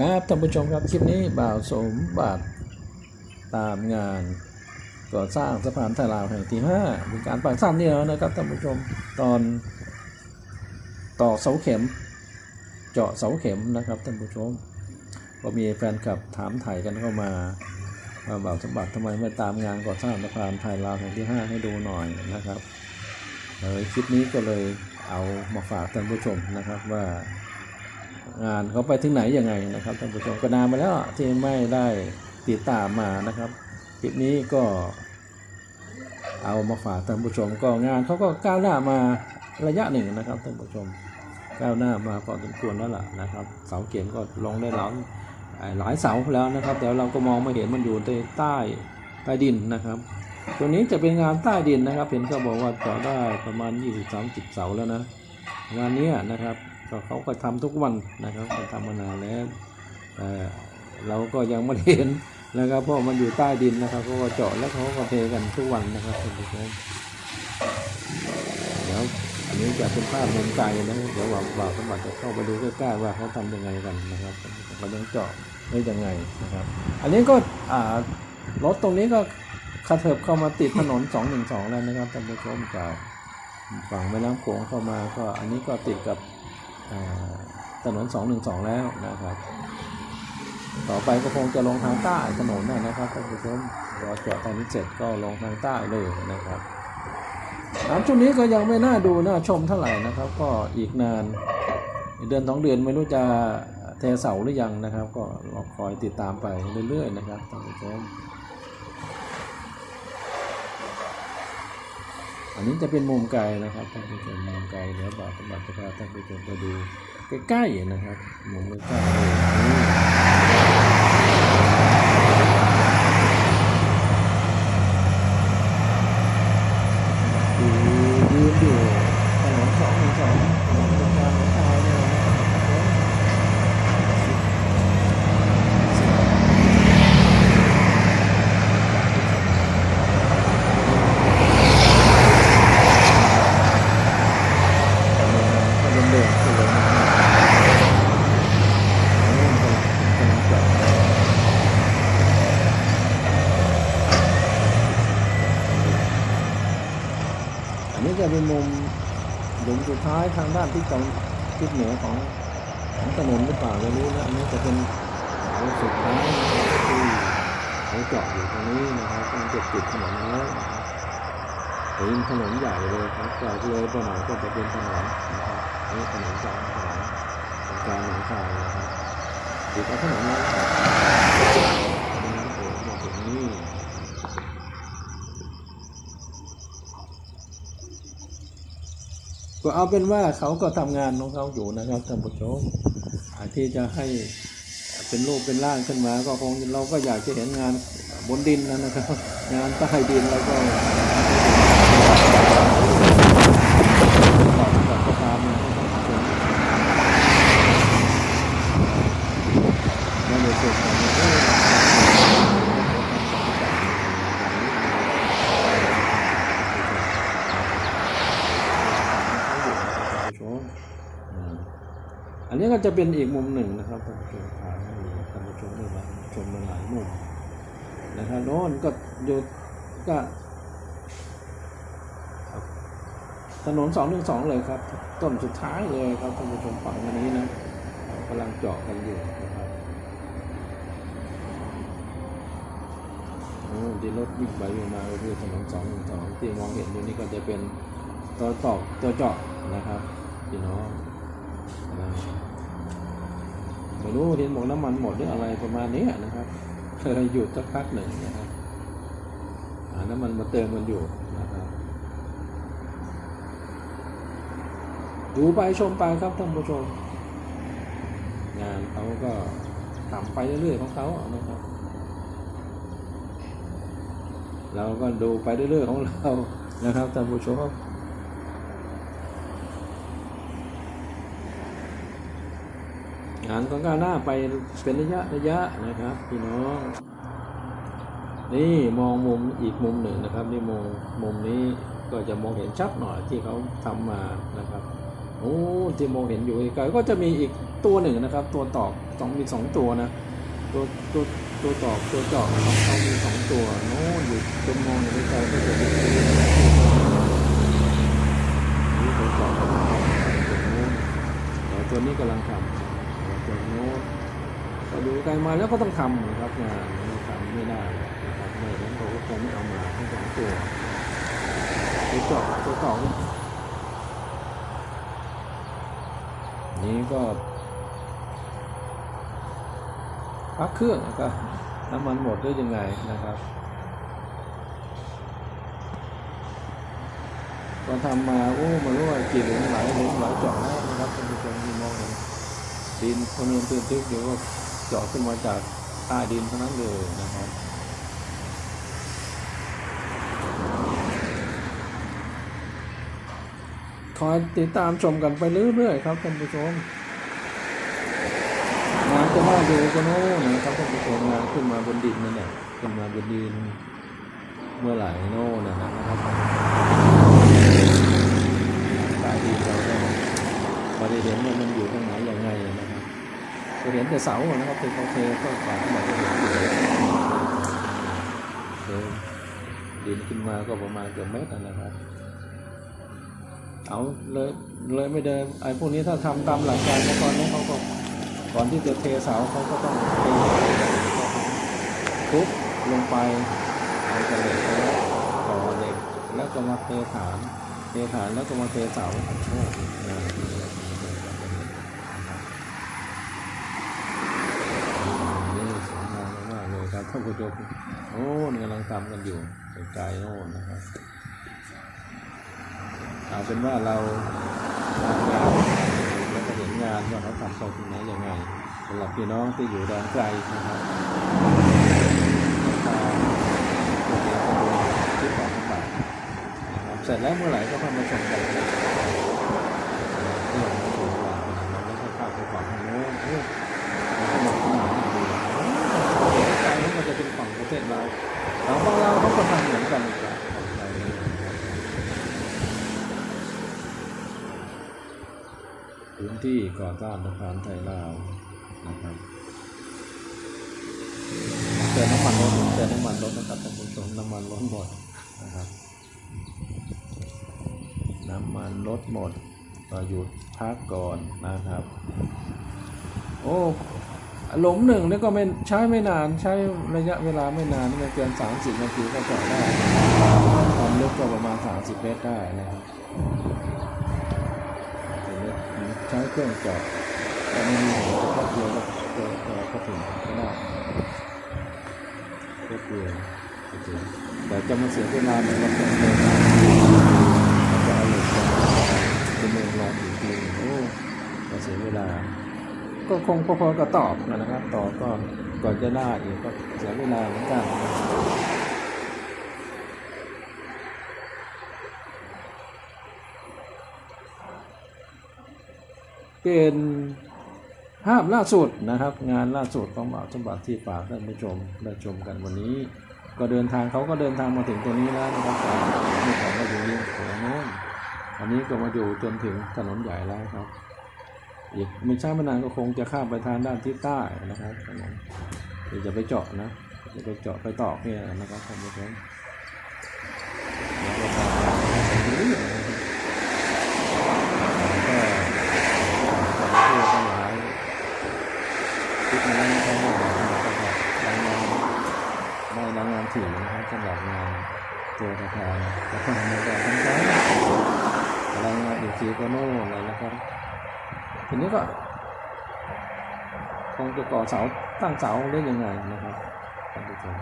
ครับท่านผู้ชมครับคลิปนี้บ่าวสมบัติตามงานก่อสร้างสะพานไทยลาวแห่งที่5เป็นการปักสั้นนี่แล้วนะครับท่านผู้ชมตอนต่อเสาเข็ม เจาะเสาเข็มนะครับท่านผู้ชม ก็มีแฟนคลับถามถ่ายกันเข้ามาว่าบ่าวสมบัติทำไมไม่ตามงานก่อสร้างสะพานไทยลาวแห่งที่ 5 ให้ดูหน่อยนะครับเลยคลิปนี้ก็เลยเอามาฝากท่านผู้ชมนะครับว่า งานเขาไปถึงไหนยังไงนะครับท่านผู้ชมก็นานมาแล้วที่ไม่ได้ติดตามมานะครับคลิปนี้ก็เอามาฝากท่านผู้ชมก็งานเขาก็ก้าวหน้ามาระยะหนึ่งนะครับท่านผู้ชมก้าวหน้ามาพอสมควรแล้วล่ะนะครับเสาเข็มก็ลงได้หลายหลายเสาแล้วนะครับแต่เราก็มองไม่เห็นมันอยู่ใต้ใต้ใต้ดินนะครับตัวนี้จะเป็นงานใต้ดินนะครับ เห็นเขาบอกว่าเจาะได้ประมาณ 20-30 เสาแล้วนะงานนี้นะครับ ก็เขาก็ทำทุกวันนะครับเขาทำมานานแล้วเราก็ยังไม่เห็นนะครับเพราะมันอยู่ใต้ดินนะครับเขาก็เจาะแล้วเขาก็เทกันทุกวันนะครับท่านผู้ชมเดี๋ยวอันนี้จะเป็นภาพมุมไกลนะเดี๋ยวว่าบ่าวสมบัติจะเข้าไปดูใกล้ๆว่าเขาทำยังไงกันนะครับเขายังเจาะได้ยังไงนะครับ อันนี้ก็อ่ารถตรงนี้ก็กระเถิบเข้ามาติดถนน 212 แล้วนะครับท่านผู้ชมจากฝั่งแม่น้ำโขงเข้ามาก็อันนี้ก็ติดกับ ถนน 212 แล้วนะครับ ต่อไปก็คงจะลงทางใต้ถนนนะนะครับท่านผู้ชมรอจอดตอนนี้เสร็จก็ลงทางใต้เลยนะครับน้ำช่วงนี้ก็ยังไม่น่าดูน่าชมเท่าไหร่นะครับ ก็อีกนานเดือนสองเดือนไม่รู้จะเทเสาหรือยังนะครับ ก็รอคอยติดตามไปเรื่อยๆนะครับท่านผู้ชม อันนี้จะเป็นมุมไกลนะครับท่านผู้ชมมุมไกลเดี๋ยวบาทบัติจะพาท่านผู้ชมไปดูใกล้ๆนะครับมุมใกล้ๆเลยนี่ดูดูถนนสองหนึ่งสองถนนตรงกลางของชายเนี่ยนะครับก็เดินๆก็เลยนะครับอันนี้มันกำลังเจาะอันนี้ จะเป็นมุมหลุมสุดท้ายทางด้านที่ตะวันทิศเหนือของของถนนหรือเปล่าไม่รู้นะอันนี้จะเป็นหลุมสุดท้ายที่เขาเจาะอยู่ตรงนี้นะครับตรงจุดติดถนนแล้วนะครับเป็นถนนใหญ่เลยครับจากเลยปหน่อยก็จะเป็นถนนนะครับนนี้ถนนกลางถนนกลางหนองคายนะครับติดกับถนนแล้วนะครับนี่นะโอ้โหมาถึงนี่ ก็เอาเป็นว่าเขาก็ทำงานของเขาอยู่นะครับท่านผู้ชมอ่าที่จะให้เป็นรูปเป็นร่างขึ้นมา ก็คงเราก็อยากจะเห็นงานบนดินนะนะครับ งานใต้ดินแล้วก็ตามนะครับท่านผู้ชมแล้วในส่วนของเอ่อ ท่านผู้ชมอืมอั นนี้ก็จะเป็นอีกมุมหนึ่งนะครับท่านผู้ชมพาให้ท่านผู้ชมได้มาชมมาหลายมุมนะครับโน้นก็อยู่ก็ถนนสองหนึ่งสองเลยครับ ต้นสุดท้ายเลยครับท่านผู้ชมฝั่งอันนี้นะกำลังเจาะกันอยู่นะครับโอ้ที่รถวิ่งไปวิ่งมาก็คือถนนสองหนึ่งสองที่มองเห็นอยู่นี่ก็จะเป็นตัวตอกตัวเจาะนะครับพี่น้องนะ ไม่รู้เห็นบอกน้ำมันหมดหรืออะไรประมาณนี้นะครับเคยหยุดสักพักหนึ่งนะครับหาน้ำมันมาเติมกันอยู่นะครับดูไปชมไปครับท่านผู้ชม งานเขาก็ทำไปเรื่อยๆของเขานะครับเราก็ดูไปเรื่อยๆของเรานะครับท่านผู้ชมานก็ก้าวหน้าไปเป็นระยะระยะนะครับพี่น้อง นี่มองมุมอีกมุมหนึ่งนะครับ นี่มองมุมนี้ก็จะมองเห็นชัดหน่อยที่เขาทำมานะครับโอ้ที่มองเห็นอยู่ไกลก็จะมีอีกตัวหนึ่งนะครับ ตัวตอกสองมีสองตัวนะตัวตัวตัวตอกตัวจาะนะครับเขามีสองตัวโน้นอยู่จนมองอยู่ไกลก็จะมีตัวตอกตัวโน้นแต่ตัวนี้กำลังทำตัวโน้นก็ดูไกลมาแล้วก็ต้องทำครับงานไม่ทำไม่ได้นะครับไม่งั้นเขาก็คงไม่เอามาทั้งสองตัวตัวเจาะตัวตอกนี่ก็พักเครื่องนะครับน้ำมันหมดได้ยังไงนะครับตอนทำมาโอ้มารู้ว่ากี่หลุมหลายหลุมหลายเจาะแล้วนะครับท่านผู้ชมที่มองเห็น ดินพนนตื่นทึกเดี๋ยวก็เจาะขึ้นมาจากใต้ดินเท่านั้นเลยนะครับคอยติดตามชมกันไปเรื่อยๆครับท่านผู้ชมน้ำจะมาดูก็โน่นนะครับท่านผู้ชมน้ำขึ้นมาบนดินนั่นแหละขึ้นมาบนดินเมื่อไหร่โน่นนะครับใต้ดินเราไม่ได้เห็นว่ามันอยู่ตรงไหนยังไงนะครับ จะเห็นแต่เสานะครับเป็นโอเคก็กว่าที่เห็นอยู่เดินขึ้นมาก็ประมาณเกือบเมตรนะครับ เอาเลยเลยไม่เดินไอ้พวกนี้ถ้าทำตามหลักการเมื่อก่อนนี้เขาก็ก่อนที่จะเทเสาเขาก็ต้องเททุบลงไปเอากระเหล็กแล้วต่อเหล็กแล้วก็มาเทฐานเทฐานแล้วก็มาเทเสาโอ้ะนี่สวยงามมากๆเลยครับ ท่านผู้ชมโอ้นี่กำลังทำกันอยู่ไกลๆโน่นนะครับเอาเป็นว่าเราทำงานแล้วก็เห็นงานว่าเขาทำไปตรงไหนยังไงสำหรับพี่น้องที่อยู่แดนไกลนะครับเสร็จแล้วเมื่อไหร่ก็เข้ามาชมกันนะครับที่เราชมเรานะครับแล้วก็ข้ามไปฝั่งทางโน้นโอ้แล้วก็มองข้างหลังดูไกลนั้นมันจะเป็นฝั่งประเทศเราทางบ้านเราเขาก็ทำเหมือนกันนะครับของเราเนี่ยนะครับ พื้น ที่ก่อสร้างสะพานไทยลาวนะครับเติมน้ำมันรถเติมน้ำมันรถนะครับท่านผู้ชมน้ำมันรถหมดนะครับ น้ำมันรถหมดก็หยุดพักก่อนนะครับ โอ้หลุมหนึ่งนี่ก็ไม่ใช้ไม่นานใช้ระยะเวลาไม่นานไม่เกิน 30 นาทีก็เจาะได้ความลึกก็ประมาณ 30 เมตรได้นะครับ เครื่องจาะไม่มีหัวจะเดียวก็ก็ก็ถึงก็ได้ก็เดียวก็ถึงแต่จะมาเสียเวลาเหมือนกับเครื่องเดินจะเอาเหล็กเป็นเมืองรองถึงจริงโอ้ก็เสียเวลา ก็คงพอๆกับตอบนะครับตอบก็ก่อนจะได้อีกก็เสียเวลาเหมือนกัน เป็นภาพล่าสุดนะครับ งานล่าสุดของบ่าวสมบัติที่ฝากท่านผู้ชมได้ชมกันวันนี้ ก็เดินทางเขาก็เดินทางมาถึงตรงนี้แล้วนะครับนี่ของมาอยู่นี่ของโน้นอันนี้ก็มาอยู่จนถึงถนนใหญ่แล้วครับอีกไม่ช้าไม่นานก็คงจะข้ามไปทางด้านทิศใต้นะครับถนนเดี๋ยวจะไปเจาะนะจะไปเจาะไปตอกเนี่ยนะครับท่านผู้ชมเดี๋ยวเราไปดูเรื่อยๆนะครับ ก็ขอโทษทั้งหลายคลิปนี้เขาก็บอกนะครับรายงานได้ รายงานะครับสำหรับงานตัวประธานประธานในการทำการรายงานอีกทีก็โน่นเลยนะครับทีนี้ก็คงจะก่อเสาตั้งเสาได้ยังไงนะครับท่านผู้ชม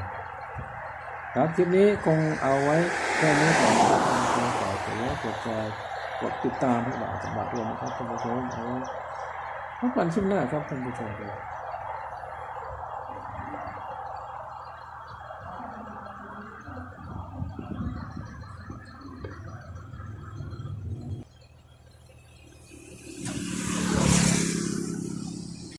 ครับคลิปนี้คงเอาไว้แค่นี้ก่อนครับขอขอขอแล้วกดแชร์กดติดตามให้บ่าวสมบัติด้วยนะครับท่านผู้ชมเอาไว้พบกันคลิปหน้าครับท่านผู้ชมครับ